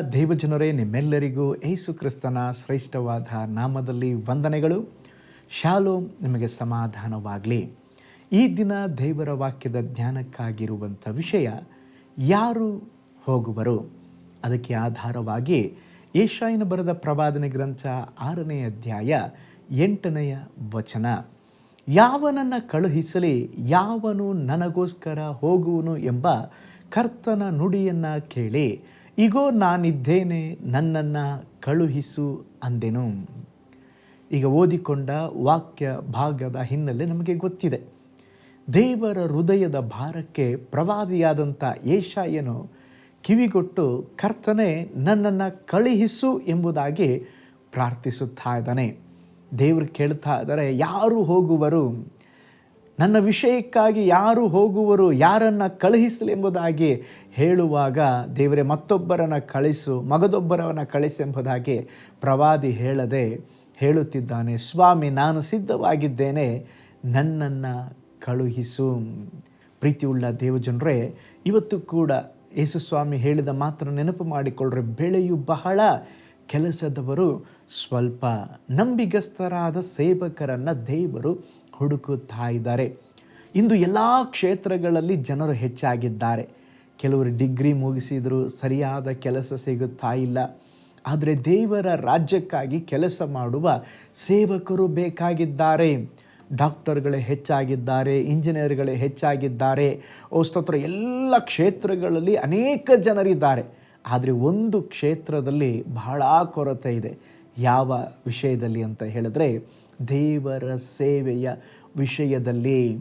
ದೇವಜನರೇ, ನಿಮ್ಮೆಲ್ಲರಿಗೂ ಏಸು ಕ್ರಿಸ್ತನ ಶ್ರೇಷ್ಠವಾದ ನಾಮದಲ್ಲಿ ವಂದನೆಗಳು. ಶಾಲೋ ನಿಮಗೆ ಸಮಾಧಾನವಾಗಲಿ. ಈ ದಿನ ದೇವರ ವಾಕ್ಯದ ಜ್ಞಾನಕ್ಕಾಗಿರುವಂಥ ವಿಷಯ, ಯಾರು ಹೋಗುವರು? ಅದಕ್ಕೆ ಆಧಾರವಾಗಿ ಏಷಾಯನ ಬರೆದ ಪ್ರವಾದನೆ ಗ್ರಂಥ ಆರನೇ ಅಧ್ಯಾಯ ಎಂಟನೆಯ ವಚನ. ಯಾವನನ್ನು ಕಳುಹಿಸಲಿ, ಯಾವನು ನನಗೋಸ್ಕರ ಹೋಗುವನು ಎಂಬ ಕರ್ತನ ನುಡಿಯನ್ನು ಕೇಳಿ. ಇಗೋ ನಾನಿದ್ದೇನೆ, ನನ್ನನ್ನು ಕಳುಹಿಸು ಅಂದೆನು. ಈಗ ಓದಿಕೊಂಡ ವಾಕ್ಯ ಭಾಗದ ಹಿನ್ನೆಲೆ ನಮಗೆ ಗೊತ್ತಿದೆ. ದೇವರ ಹೃದಯದ ಭಾರಕ್ಕೆ ಪ್ರವಾದಿಯಾದಂಥ ಏಷಾಯನು ಕಿವಿಗೊಟ್ಟು, ಕರ್ತನೆ, ನನ್ನನ್ನು ಕಳುಹಿಸು ಎಂಬುದಾಗಿ ಪ್ರಾರ್ಥಿಸುತ್ತಾ ಇದ್ದಾನೆ. ದೇವರು ಕೇಳ್ತಾ ಇದ್ದಾರೆ, ಯಾರು ಹೋಗುವರು? ನನ್ನ ವಿಷಯಕ್ಕಾಗಿ ಯಾರು ಹೋಗುವರು, ಯಾರನ್ನು ಕಳುಹಿಸಲಿ ಎಂಬುದಾಗಿ ಹೇಳುವಾಗ ದೇವರೇ ಮತ್ತೊಬ್ಬರನ್ನು ಕಳಿಸು ಮಗದೊಬ್ಬರವನ್ನು ಕಳಿಸು ಎಂಬುದಾಗಿ ಪ್ರವಾದಿ ಹೇಳದೆ ಹೇಳುತ್ತಿದ್ದಾನೆ, ಸ್ವಾಮಿ, ನಾನು ಸಿದ್ಧವಾಗಿದ್ದೇನೆ, ನನ್ನನ್ನು ಕಳುಹಿಸು. ಪ್ರೀತಿಯುಳ್ಳ ದೇವಜನರೇ, ಇವತ್ತು ಕೂಡ ಯೇಸುಸ್ವಾಮಿ ಹೇಳಿದ ಮಾತ್ರ ನೆನಪು ಮಾಡಿಕೊಳ್ಳ್ರೆ. ಬೆಳೆಯು ಬಹಳ ಕೆಲಸದವರು ಸ್ವಲ್ಪ ನಂಬಿಗಸ್ತರಾದ ಸೇವಕರನ್ನು ದೇವರು ಹುಡುಕುತ್ತಾ ಇದ್ದಾರೆ ಇಂದು ಎಲ್ಲ ಕ್ಷೇತ್ರಗಳಲ್ಲಿ ಜನರು ಹೆಚ್ಚಾಗಿದ್ದಾರೆ. ಕೆಲವರು ಡಿಗ್ರಿ ಮುಗಿಸಿದರೂ ಸರಿಯಾದ ಕೆಲಸ ಸಿಗುತ್ತಾ ಇಲ್ಲ. ಆದರೆ ದೇವರ ರಾಜ್ಯಕ್ಕಾಗಿ ಕೆಲಸ ಮಾಡುವ ಸೇವಕರು ಬೇಕಾಗಿದ್ದಾರೆ. ಡಾಕ್ಟರ್ಗಳೇ ಹೆಚ್ಚಾಗಿದ್ದಾರೆ, ಇಂಜಿನಿಯರ್ಗಳೇ ಹೆಚ್ಚಾಗಿದ್ದಾರೆ. ಸ್ತೋತ್ರ, ಎಲ್ಲ ಕ್ಷೇತ್ರಗಳಲ್ಲಿ ಅನೇಕ ಜನರಿದ್ದಾರೆ. ಆದರೆ ಒಂದು ಕ್ಷೇತ್ರದಲ್ಲಿ ಬಹಳ ಕೊರತೆ ಇದೆ. ಯಾವ ವಿಷಯದಲ್ಲಿ ಅಂತ ಹೇಳಿದ್ರೆ ದೇವರ ಸೇವೆಯ ವಿಷಯದಲ್ಲಿ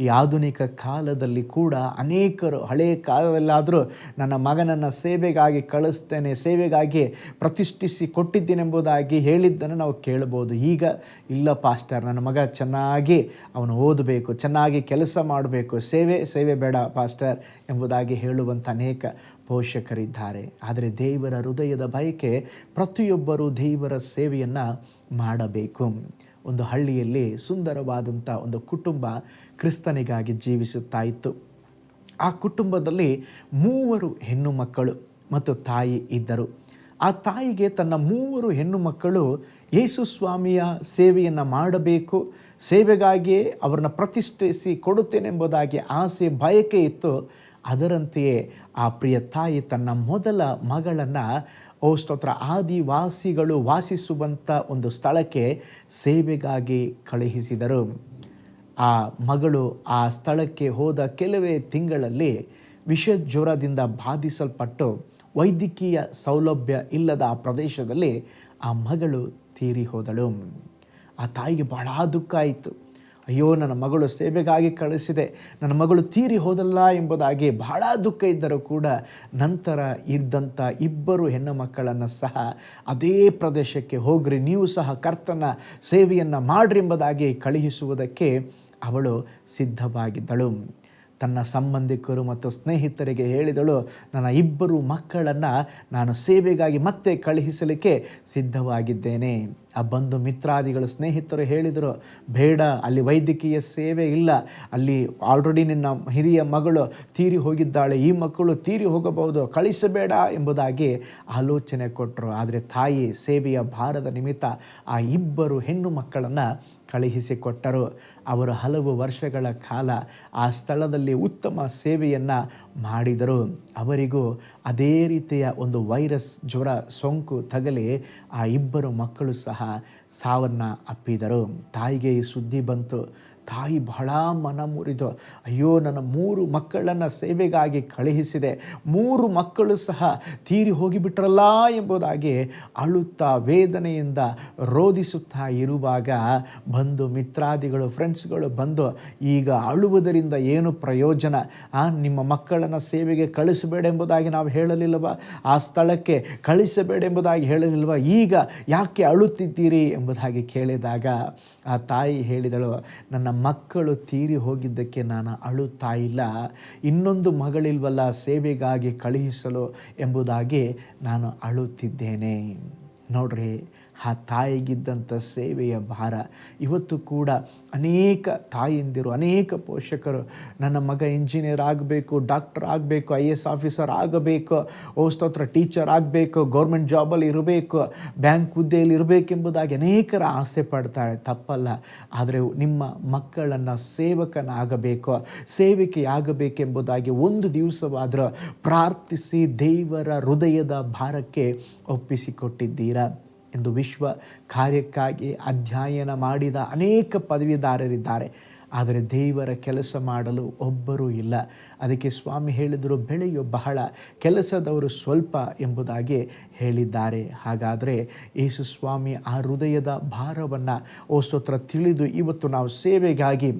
ಈ ಆಧುನಿಕ ಕಾಲದಲ್ಲಿ ಕೂಡ ಅನೇಕರು ಹಳೆಯ ಕಾಲದಲ್ಲಾದರೂ ನನ್ನ ಮಗನನ್ನು ಸೇವೆಗಾಗಿ ಕಳಿಸ್ತೇನೆ, ಸೇವೆಗಾಗಿ ಪ್ರತಿಷ್ಠಿಸಿ ಕೊಟ್ಟಿದ್ದೇನೆಂಬುದಾಗಿ ಹೇಳಿದ್ದನ್ನು ನಾವು ಕೇಳ್ಬೋದು ಈಗ ಇಲ್ಲ ಪಾಸ್ಟರ್, ನನ್ನ ಮಗ ಚೆನ್ನಾಗಿ ಅವನು ಓದಬೇಕು, ಚೆನ್ನಾಗಿ ಕೆಲಸ ಮಾಡಬೇಕು. ಸೇವೆ ಸೇವೆ ಬೇಡ ಪಾಸ್ಟರ್ ಎಂಬುದಾಗಿ ಹೇಳುವಂಥ ಅನೇಕ ಪೋಷಕರಿದ್ದಾರೆ. ಆದರೆ ದೇವರ ಹೃದಯದ ಬಯಕೆ ಪ್ರತಿಯೊಬ್ಬರೂ ದೇವರ ಸೇವೆಯನ್ನು ಮಾಡಬೇಕು. ಒಂದು ಹಳ್ಳಿಯಲ್ಲಿ ಸುಂದರವಾದಂಥ ಒಂದು ಕುಟುಂಬ ಕ್ರಿಸ್ತನಿಗಾಗಿ ಜೀವಿಸುತ್ತಾ ಇತ್ತು. ಆ ಕುಟುಂಬದಲ್ಲಿ ಮೂವರು ಹೆಣ್ಣು ಮಕ್ಕಳು ಮತ್ತು ತಾಯಿ ಇದ್ದರು. ಆ ತಾಯಿಗೆ ತನ್ನ ಮೂವರು ಹೆಣ್ಣು ಮಕ್ಕಳು ಯೇಸು ಸ್ವಾಮಿಯ ಸೇವೆಯನ್ನು ಮಾಡಬೇಕು, ಸೇವೆಗಾಗಿಯೇ ಅವರನ್ನು ಪ್ರತಿಷ್ಠಿಸಿ ಕೊಡುತ್ತೇನೆಂಬುದಾಗಿ ಆಸೆ, ಬಯಕೆ ಇತ್ತು. ಅದರಂತೆಯೇ ಆ ಪ್ರಿಯ ತಾಯಿ ತನ್ನ ಮೊದಲ ಮಗಳನ್ನು ಓ ಸ್ತೋತ್ರ. ಆದಿವಾಸಿಗಳು ವಾಸಿಸುವಂಥ ಒಂದು ಸ್ಥಳಕ್ಕೆ ಸೇವೆಗಾಗಿ ಕಳುಹಿಸಿದರು. ಆ ಮಗಳು ಆ ಸ್ಥಳಕ್ಕೆ ಹೋದ ಕೆಲವೇ ತಿಂಗಳಲ್ಲಿ ವಿಷ ಜ್ವರದಿಂದ ಬಾಧಿಸಲ್ಪಟ್ಟು ವೈದ್ಯಕೀಯ ಸೌಲಭ್ಯ ಇಲ್ಲದ ಆ ಪ್ರದೇಶದಲ್ಲಿ ಆ ಮಗಳು ತೀರಿ ಹೋದಳು ಆ ತಾಯಿಗೆ ಬಹಳ ದುಃಖ ಆಯಿತು. ಅಯ್ಯೋ, ನನ್ನ ಮಗಳು ಸೇವೆಗಾಗಿ ಕಳಿಸಿದೆ. ನನ್ನ ಮಗಳು ತೀರಿ ಹೋದಲ್ಲ ಎಂಬುದಾಗಿ ಬಹಳ ದುಃಖ ಇದ್ದರೂ ಕೂಡ ನಂತರ ಇದ್ದಂಥ ಇಬ್ಬರು ಹೆಣ್ಣು ಮಕ್ಕಳನ್ನು ಸಹ ಅದೇ ಪ್ರದೇಶಕ್ಕೆ ಹೋಗ್ರಿ, ನೀವು ಸಹ ಕರ್ತನ ಸೇವೆಯನ್ನು ಮಾಡ್ರಿ ಎಂಬುದಾಗಿ ಕಳುಹಿಸುವುದಕ್ಕೆ ಅವಳು ಸಿದ್ಧವಾಗಿದ್ದಳು. ತನ್ನ ಸಂಬಂಧಿಕರು ಮತ್ತು ಸ್ನೇಹಿತರಿಗೆ ಹೇಳಿದಳು, ನನ್ನ ಇಬ್ಬರು ಮಕ್ಕಳನ್ನು ನಾನು ಸೇವೆಗಾಗಿ ಮತ್ತೆ ಕಳುಹಿಸಲಿಕ್ಕೆ ಸಿದ್ಧವಾಗಿದ್ದೇನೆ. ಆ ಬಂಧು ಮಿತ್ರಾದಿಗಳು ಸ್ನೇಹಿತರು ಹೇಳಿದರು, ಬೇಡ, ಅಲ್ಲಿ ವೈದ್ಯಕೀಯ ಸೇವೆ ಇಲ್ಲ. ಅಲ್ಲಿ ಆಲ್ರೆಡಿ ನಿನ್ನ ಹಿರಿಯ ಮಗಳು ತೀರಿ ಹೋಗಿದ್ದಾಳೆ. ಈ ಮಕ್ಕಳು ತೀರಿ ಹೋಗಬಹುದು. ಕಳಿಸಬೇಡ ಎಂಬುದಾಗಿ ಆಲೋಚನೆ ಕೊಟ್ಟರು ಆದರೆ ತಾಯಿ ಸೇವೆಯ ಭಾರದ ನಿಮಿತ್ತ ಆ ಇಬ್ಬರು ಹೆಣ್ಣು ಮಕ್ಕಳನ್ನು ಕಳುಹಿಸಿಕೊಟ್ಟರು. ಅವರು ಹಲವು ವರ್ಷಗಳ ಕಾಲ ಆ ಸ್ಥಳದಲ್ಲಿ ಉತ್ತಮ ಸೇವೆಯನ್ನು ಮಾಡಿದರು. ಅವರಿಗೂ ಅದೇ ರೀತಿಯ ಒಂದು ವೈರಸ್ ಜ್ವರ, ಸೋಂಕು ತಗಲಿ ಆ ಇಬ್ಬರು ಮಕ್ಕಳು ಸಹ ಸಾವನ್ನು ಅಪ್ಪಿದರು. ತಾಯಿಗೆ ಈ ಸುದ್ದಿ ಬಂತು. ತಾಯಿ ಬಹಳ ಮನ ಮುರಿದು, ಅಯ್ಯೋ, ನನ್ನ ಮೂರು ಮಕ್ಕಳನ್ನು ಸೇವೆಗಾಗಿ ಕಳುಹಿಸಿದೆ. ಮೂರು ಮಕ್ಕಳು ಸಹ ತೀರಿ ಹೋಗಿಬಿಟ್ರಲ್ಲ ಎಂಬುದಾಗಿ ಅಳುತ್ತಾ ವೇದನೆಯಿಂದ ರೋಧಿಸುತ್ತಾ ಇರುವಾಗ ಬಂದು ಮಿತ್ರಾದಿಗಳು ಫ್ರೆಂಡ್ಸ್ಗಳು ಬಂದು, ಈಗ ಅಳುವುದರಿಂದ ಏನು ಪ್ರಯೋಜನ? ಆ, ನಿಮ್ಮ ಮಕ್ಕಳನ್ನು ಸೇವೆಗೆ ಕಳಿಸಬೇಡ ಎಂಬುದಾಗಿ ನಾವು ಹೇಳಲಿಲ್ಲವ? ಆ ಸ್ಥಳಕ್ಕೆ ಕಳಿಸಬೇಡ ಎಂಬುದಾಗಿ ಹೇಳಲಿಲ್ವ ಈಗ ಯಾಕೆ ಅಳುತ್ತಿದ್ದೀರಿ? ಎಂಬುದಾಗಿ ಕೇಳಿದಾಗ ಆ ತಾಯಿ ಹೇಳಿದಳು, ನನ್ನ ಮಕ್ಕಳು ತೀರಿ ಹೋಗಿದ್ದಕ್ಕೆ ನಾನು ಅಳುತ್ತಾ ಇಲ್ಲ. ಇನ್ನೊಂದು ಮಗಳಿಲ್ವಲ್ಲ ಸೇವೆಗಾಗಿ ಕಳುಹಿಸಲು ಎಂಬುದಾಗಿ ನಾನು ಅಳುತ್ತಿದ್ದೇನೆ. ನೋಡ್ರಿ ಆ ತಾಯಿಗಿದ್ದಂಥ ಸೇವೆಯ ಭಾರ. ಇವತ್ತು ಕೂಡ ಅನೇಕ ತಾಯಂದಿರು, ಅನೇಕ ಪೋಷಕರು ನನ್ನ ಮಗ ಇಂಜಿನಿಯರ್ ಆಗಬೇಕು ಡಾಕ್ಟರ್ ಆಗಬೇಕು ಐ ಎಸ್ ಆಫೀಸರ್ ಆಗಬೇಕು, ಓ ಸ್ತೋತ್ರ ಟೀಚರ್ ಆಗಬೇಕು ಗೌರ್ಮೆಂಟ್ ಜಾಬಲ್ಲಿ ಇರಬೇಕು ಬ್ಯಾಂಕ್ ಹುದ್ದೆಯಲ್ಲಿ ಇರಬೇಕೆಂಬುದಾಗಿ ಅನೇಕರ ಆಸೆ ಪಡ್ತಾರೆ. ತಪ್ಪಲ್ಲ. ಆದರೆ ನಿಮ್ಮ ಮಕ್ಕಳನ್ನು ಸೇವಕನಾಗಬೇಕು, ಸೇವಿಕೆಯಾಗಬೇಕೆಂಬುದಾಗಿ ಒಂದು ದಿವಸವಾದರೂ ಪ್ರಾರ್ಥಿಸಿ ದೇವರ ಹೃದಯದ ಭಾರಕ್ಕೆ ಒಪ್ಪಿಸಿಕೊಟ್ಟಿದ್ದೀರಾ? ಎಂದು ವಿಶ್ವ ಕಾರ್ಯಕ್ಕಾಗಿ ಅಧ್ಯಯನ ಮಾಡಿದ ಅನೇಕ ಪದವೀಧಾರರಿದ್ದಾರೆ. ಆದರೆ ದೇವರ ಕೆಲಸ ಮಾಡಲು ಒಬ್ಬರೂ ಇಲ್ಲ. ಅದಕ್ಕೆ ಸ್ವಾಮಿ ಹೇಳಿದರು, ಬೆಳೆಯು ಬಹಳ, ಕೆಲಸದವರು ಸ್ವಲ್ಪ ಎಂಬುದಾಗಿ ಹೇಳಿದ್ದಾರೆ. ಹಾಗಾದರೆ ಯೇಸು ಸ್ವಾಮಿ ಆ ಹೃದಯದ ಭಾರವನ್ನು, ಓ ಸ್ತೋತ್ರ ತಿಳಿದು ಇವತ್ತು ನಾವು ಸೇವೆಗಾಗಿ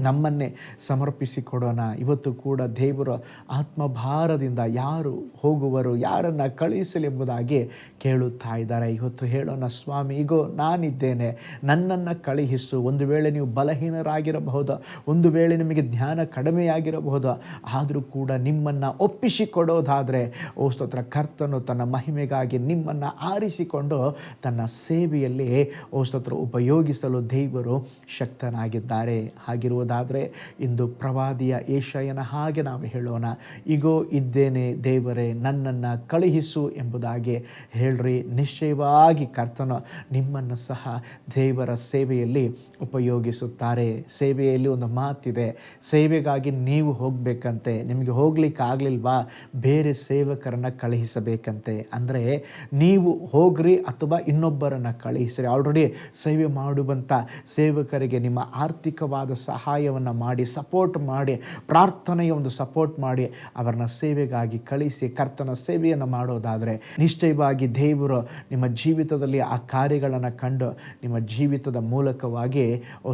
ನಮ್ಮನ್ನೇ ಸಮರ್ಪಿಸಿಕೊಡೋಣ. ಇವತ್ತು ಕೂಡ ದೇವರ ಆತ್ಮಭಾರದಿಂದ ಯಾರು ಹೋಗುವರು, ಯಾರನ್ನು ಕಳುಹಿಸಲೆಂಬುದಾಗಿ ಕೇಳುತ್ತಾ ಇದ್ದಾರೆ. ಇವತ್ತು ಹೇಳೋಣ, ಸ್ವಾಮಿ ಈಗೋ ನಾನಿದ್ದೇನೆ. ನನ್ನನ್ನು ಕಳುಹಿಸು. ಒಂದು ವೇಳೆ ನೀವು ಬಲಹೀನರಾಗಿರಬಹುದು, ಒಂದು ವೇಳೆ ನಿಮಗೆ ಧ್ಯಾನ ಕಡಿಮೆಯಾಗಿರಬಹುದು, ಆದರೂ ಕೂಡ ನಿಮ್ಮನ್ನು ಒಪ್ಪಿಸಿಕೊಡೋದಾದರೆ, ಓ ಸ್ತೋತ್ರ, ಕರ್ತನು ತನ್ನ ಮಹಿಮೆಗಾಗಿ ನಿಮ್ಮನ್ನು ಆರಿಸಿಕೊಂಡು ತನ್ನ ಸೇವೆಯಲ್ಲಿ, ಓ ಸ್ತೋತ್ರ, ಉಪಯೋಗಿಸಲು ದೇವರು ಶಕ್ತನಾಗಿದ್ದಾರೆ. ಹಾಗಿರುವುದಾದರೆ ಇಂದು ಪ್ರವಾದಿಯ ಏಷಯನ ಹಾಗೆ ನಾವು ಹೇಳೋಣ. ಈಗೋ ಇದ್ದೇನೆ ದೇವರೇ, ನನ್ನನ್ನು ಕಳುಹಿಸು ಎಂಬುದಾಗಿ ಹೇಳ್ರಿ. ನಿಶ್ಚಯವಾಗಿ ಕರ್ತನ ನಿಮ್ಮನ್ನು ಸಹ ದೇವರ ಸೇವೆಯಲ್ಲಿ ಉಪಯೋಗಿಸುತ್ತಾರೆ. ಸೇವೆಯಲ್ಲಿ ಒಂದು ಮಾತಿದೆ, ಸೇವೆಗಾಗಿ ನೀವು ಹೋಗಬೇಕಂತೆ. ನಿಮಗೆ ಹೋಗ್ಲಿಕ್ಕೆ ಆಗಲಿಲ್ವಾ? ಬೇರೆ ಸೇವಕರನ್ನು ಕಳುಹಿಸಬೇಕಂತೆ. ಅಂದರೆ ನೀವು ಹೋಗ್ರಿ ಅಥವಾ ಇನ್ನೊಬ್ಬರನ್ನು ಕಳುಹಿಸ್ರಿ. ಆಲ್ರೆಡಿ ಸೇವೆ ಮಾಡುವಂಥ ಸೇವಕರಿಗೆ ನಿಮ್ಮ ಆರ್ಥಿಕವಾದ ಸಹಾಯವನ್ನು ಮಾಡಿ ಸಪೋರ್ಟ್ ಮಾಡಿ, ಪ್ರಾರ್ಥನೆಯ ಒಂದು ಸಪೋರ್ಟ್ ಮಾಡಿ ಅವರನ್ನ ಸೇವೆಗಾಗಿ ಕಳಿಸಿ, ಕರ್ತನ ಸೇವೆಯನ್ನು ಮಾಡೋದಾದರೆ ನಿಶ್ಚಯವಾಗಿ ದೇವರು ನಿಮ್ಮ ಜೀವಿತದಲ್ಲಿ ಆ ಕಾರ್ಯಗಳನ್ನು ಕಂಡು ನಿಮ್ಮ ಜೀವಿತದ ಮೂಲಕವಾಗಿ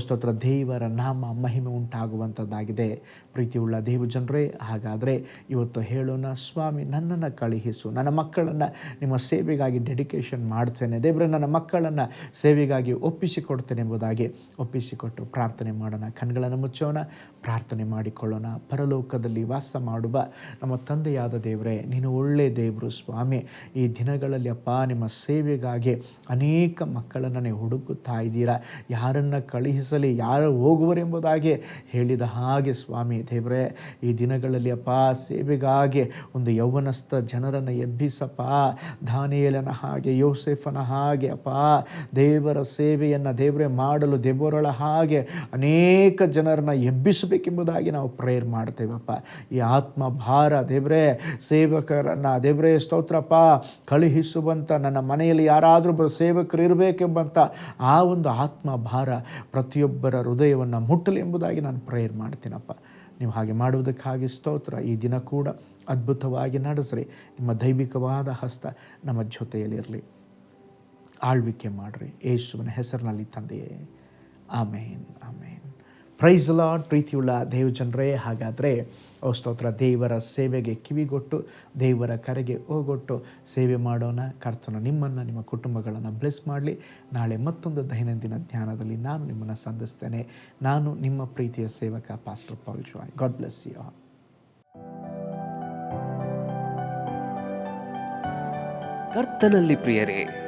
ಸ್ತೋತ್ರ, ದೇವರ ನಾಮ ಮಹಿಮೆ ಉಂಟಾಗುವಂಥದ್ದಾಗಿದೆ ಪ್ರೀತಿಯುಳ್ಳ ದೇವ ಜನರೇ, ಹಾಗಾದರೆ ಇವತ್ತು ಹೇಳೋಣ, ಸ್ವಾಮಿ ನನ್ನನ್ನು ಕಳುಹಿಸು, ನನ್ನ ಮಕ್ಕಳನ್ನು ನಿಮ್ಮ ಸೇವೆಗಾಗಿ ಡೆಡಿಕೇಶನ್ ಮಾಡ್ತೇನೆ, ದೇವರ ನನ್ನ ಮಕ್ಕಳನ್ನು ಸೇವೆಗಾಗಿ ಒಪ್ಪಿಸಿಕೊಡ್ತೇನೆ ಎಂಬುದಾಗಿ ಒಪ್ಪಿಸಿಕೊಟ್ಟು ಪ್ರಾರ್ಥನೆ ಮಾಡೋಣ. ಕಣ್ಗಳನ್ನು ಮುಚ್ಚೋಣ. ಪ್ರಾರ್ಥನೆ ಮಾಡಿಕೊಳ್ಳೋಣ. ಪರಲೋಕದಲ್ಲಿ ವಾಸ ಮಾಡುವ ನಮ್ಮ ತಂದೆಯಾದ ದೇವರೇ, ನೀನು ಒಳ್ಳೆ ದೇವರು ಸ್ವಾಮಿ. ಈ ದಿನಗಳಲ್ಲಿ ಅಪ್ಪ, ನಿಮ್ಮ ಸೇವೆಗಾಗಿ ಅನೇಕ ಮಕ್ಕಳನ್ನು ನೀವು ಹುಡುಕುತ್ತಾ ಇದ್ದೀರಾ. ಯಾರನ್ನು ಕಳುಹಿಸಲಿ, ಯಾರು ಹೋಗುವರೆಂಬುದಾಗಿ ಹೇಳಿದ ಹಾಗೆ ಸ್ವಾಮಿ ದೇವರೇ, ಈ ದಿನಗಳಲ್ಲಿ ಅಪ್ಪ, ಸೇವೆಗಾಗಿ ಒಂದು ಯೌವನಸ್ಥ ಜನರನ್ನು ಎಬ್ಬಿಸಪ್ಪ. ದಾನಿಯಲನ ಹಾಗೆ, ಯೋಸೆಫನ ಹಾಗೆ ಅಪ್ಪ, ದೇವರ ಸೇವೆಯನ್ನು ದೇವರೇ ಮಾಡಲು ದೇವರಳ ಹಾಗೆ ಅನೇಕ ಜನರನ್ನು ಎಬ್ಬಿಸಬೇಕೆಂಬುದಾಗಿ ನಾವು ಪ್ರೇಯರ್ ಮಾಡ್ತೇವಪ್ಪ. ಈ ಆತ್ಮ ಭಾರ, ದೇವರೇ, ಸೇವಕರನ್ನು, ದೇವರೇ, ಸ್ತೋತ್ರಪ್ಪ ಕಳುಹಿಸುವಂಥ ನನ್ನ ಮನೆಯಲ್ಲಿ ಯಾರಾದರೂ ಸೇವಕರು ಇರಬೇಕೆಂಬಂಥ ಆ ಒಂದು ಆತ್ಮ ಭಾರ ಪ್ರತಿಯೊಬ್ಬರ ಹೃದಯವನ್ನು ಮುಟ್ಟಲಿ ಎಂಬುದಾಗಿ ನಾನು ಪ್ರೇಯರ್ ಮಾಡ್ತೀನಪ್ಪ. ನೀವು ಹಾಗೆ ಮಾಡುವುದಕ್ಕಾಗಿ ಸ್ತೋತ್ರ. ಈ ದಿನ ಕೂಡ ಅದ್ಭುತವಾಗಿ ನಡೆಸ್ರಿ. ನಿಮ್ಮ ದೈವಿಕವಾದ ಹಸ್ತ ನಮ್ಮ ಜೊತೆಯಲ್ಲಿರಲಿ. ಆಳ್ವಿಕೆ ಮಾಡಿರಿ. ಯೇಸುವಿನ ಹೆಸರಿನಲ್ಲಿ ತಂದೆಯೇ. ಆಮೇನ್ ಆಮೇನ್. ಪ್ರೈಸ್ ಲಾಡ್ ಪ್ರೀತಿಯುಳ್ಳ ದೇವಜನರೇ ಹಾಗಾದರೆ, ಓ ಸ್ತೋತ್ರ, ದೇವರ ಸೇವೆಗೆ ಕಿವಿಗೊಟ್ಟು, ದೇವರ ಕರೆಗೆ ಹೋಗೊಟ್ಟು ಸೇವೆ ಮಾಡೋಣ. ಕರ್ತನ ನಿಮ್ಮನ್ನು, ನಿಮ್ಮ ಕುಟುಂಬಗಳನ್ನು ಬ್ಲೆಸ್ ಮಾಡಲಿ. ನಾಳೆ ಮತ್ತೊಂದು ದೈನಂದಿನ ಧ್ಯಾನದಲ್ಲಿ ನಾನು ನಿಮ್ಮನ್ನು ಸಂಧಿಸ್ತೇನೆ. ನಾನು ನಿಮ್ಮ ಪ್ರೀತಿಯ ಸೇವಕ pastor Paul Joy God bless you all ಕರ್ತನಲ್ಲಿ ಪ್ರಿಯರೇ